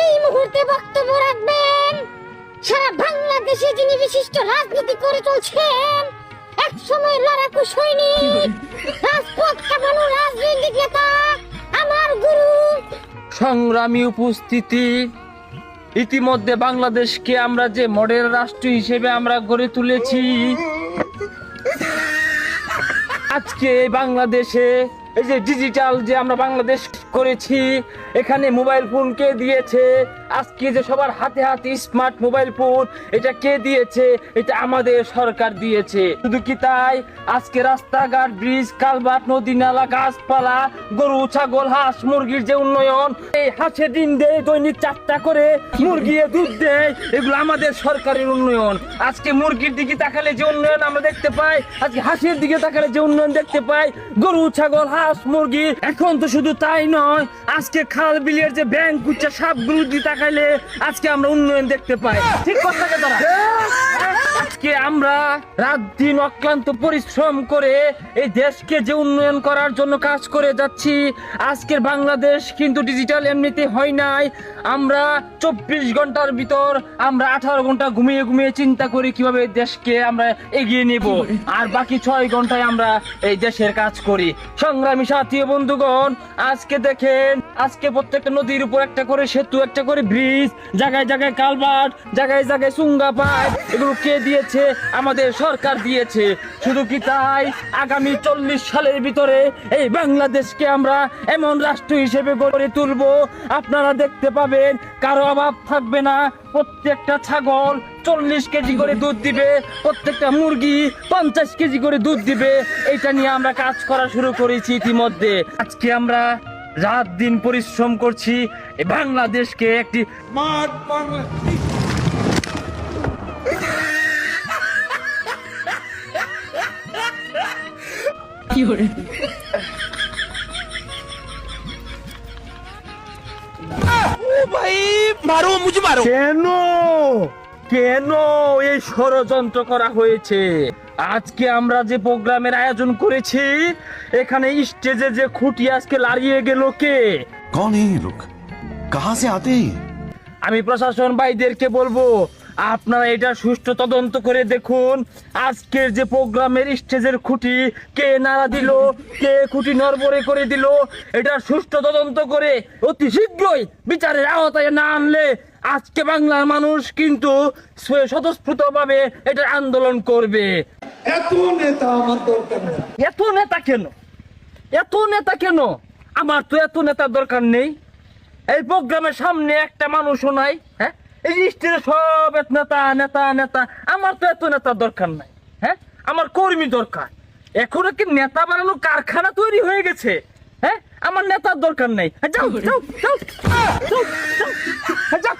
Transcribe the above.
এই মুহূর্তে বক্তব্য রাখবেন, সারা বাংলাদেশে যিনি বিশিষ্ট রাজনীতি করে চলছেন এক সময় লড়াকু সৈনিক, রাজপথ রাজনৈতিক নেতা, আমার গুরু। সংগ্রামী উপস্থিতি, ইতিমধ্যে বাংলাদেশকে আমরা যে মডেল রাষ্ট্র হিসেবে আমরা গড়ে তুলেছি আজকে বাংলাদেশে এই যে ডিজিটাল যে আমরা বাংলাদেশ করেছি, এখানে মোবাইল ফোন কে দিয়েছে? আজকে যে সবার হাতে হাতে স্মার্ট মোবাইল ফোন এটা কে দিয়েছে? এটা আমাদের সরকার দিয়েছে। শুধু কি তাই? আজকে রাস্তাঘাট ব্রিজ কালভার্ট নদী নালা গাছপালা, গরু, ছাগল, হাঁস, মুরগির যে উন্নয়ন, এই হাঁসে ডিম দেয়, দৈনিক চারটা করে মুরগি দুধ দেয়, এগুলো আমাদের সরকারের উন্নয়ন। আজকে মুরগির দিকে তাকালে যে উন্নয়ন আমরা দেখতে পাই, আজকে হাঁসের দিকে তাকালে যে উন্নয়ন দেখতে পাই, গরু, ছাগল, হাঁস মুরগি এখন তো শুধু তাই নয় আজকে খাল বিলের যে ব্যাংক কুচ্চা সাপগুলো দিয়ে তাকাইলে আজকে আমরা উন্নয়ন দেখতে পাই। ঠিক কথা তারা আজকে আমরা রাত দিন অক্লান্ত পরিশ্রম করে এই দেশকে যে উন্নয়ন করার জন্য কাজ করে যাচ্ছি, আজকের বাংলাদেশ কিন্তু ডিজিটাল এমনিতে হয় নাই। আমরা চব্বিশ ঘণ্টার ভিতর আমরা আঠারো ঘণ্টা ঘুমিয়ে ঘুমিয়ে চিন্তা করি কীভাবে দেশকে আমরা এগিয়ে নেব, আর বাকি ছয় ঘন্টায় আমরা এই দেশের কাজ করি। সংগ্রামী সাথী বন্ধুগণ, আজকে দেখেন, আজকে প্রত্যেকটা নদীর উপর একটা করে সেতু, একটা করে ব্রিজ, জায়গায় জায়গায় কালভার্ট জায়গায় জায়গায় সুঙ্গা পাইপ, এগুলো কে দিয়েছে? আমাদের সরকার দিয়েছে। শুধু কি তাই? আগামী চল্লিশ সালের ভিতরে এই বাংলাদেশকে আমরা এমন রাষ্ট্র হিসেবে গড়ে তুলব। আপনারা দেখতে পাবেন, কারও অভাব থাকবে না। প্রত্যেকটা ছাগল চল্লিশ কেজি করে দুধ দিবে, প্রত্যেকটা মুরগি পঞ্চাশ কেজি করে দুধ দিবে। এটা নিয়ে আমরা কাজ করা শুরু করেছি ইতিমধ্যে। আজকে আমরা রাত দিন পরিশ্রম করছি বাংলাদেশকে একটি করে ভাই মারো মুঝে মারো। কেন? কেন এই ষড়যন্ত্র করা হয়েছে? আজকে আমরা যে প্রোগ্রামের আয়োজন করেছি এখানে স্টেজে যে খুঁটি আজকে লাড়িয়ে গেল কে? কন এই লোক? কাহা সে আতে? আমি প্রশাসন ভাইদেরকে বলব আপনারা এটা সুষ্ঠু তদন্ত করে দেখুন। আজকের যে প্রোগ্রামের স্টেজের খুঁটি কে নাড়া দিল কে খুঁটি নড়বড়ে করে দিল এটা সুষ্ঠু তদন্ত করে অতি শীঘ্রই বিচারের আওতায় না আনলে আজকে বাংলার মানুষ কিন্তু স্বতঃস্ফূর্ত ভাবে এটা আন্দোলন করবে। এত নেতা আমার দরকার এত নেতা কেন? এত নেতা কেন? আমার তো এত নেতার দরকার নেই। এই প্রোগ্রামের সামনে একটা মানুষও নাই হ্যাঁ? এই স্টেজে সব নেতা নেতা নেতা। আমার তো এত নেতার দরকার নাই হ্যাঁ? আমার কর্মী দরকার। এখনও কি নেতা বানানো কারখানা তৈরি হয়ে গেছে হ্যাঁ? আমার নেতার দরকার নেই। হ্যাঁ, যাও যাও যাও। যাও, যাও।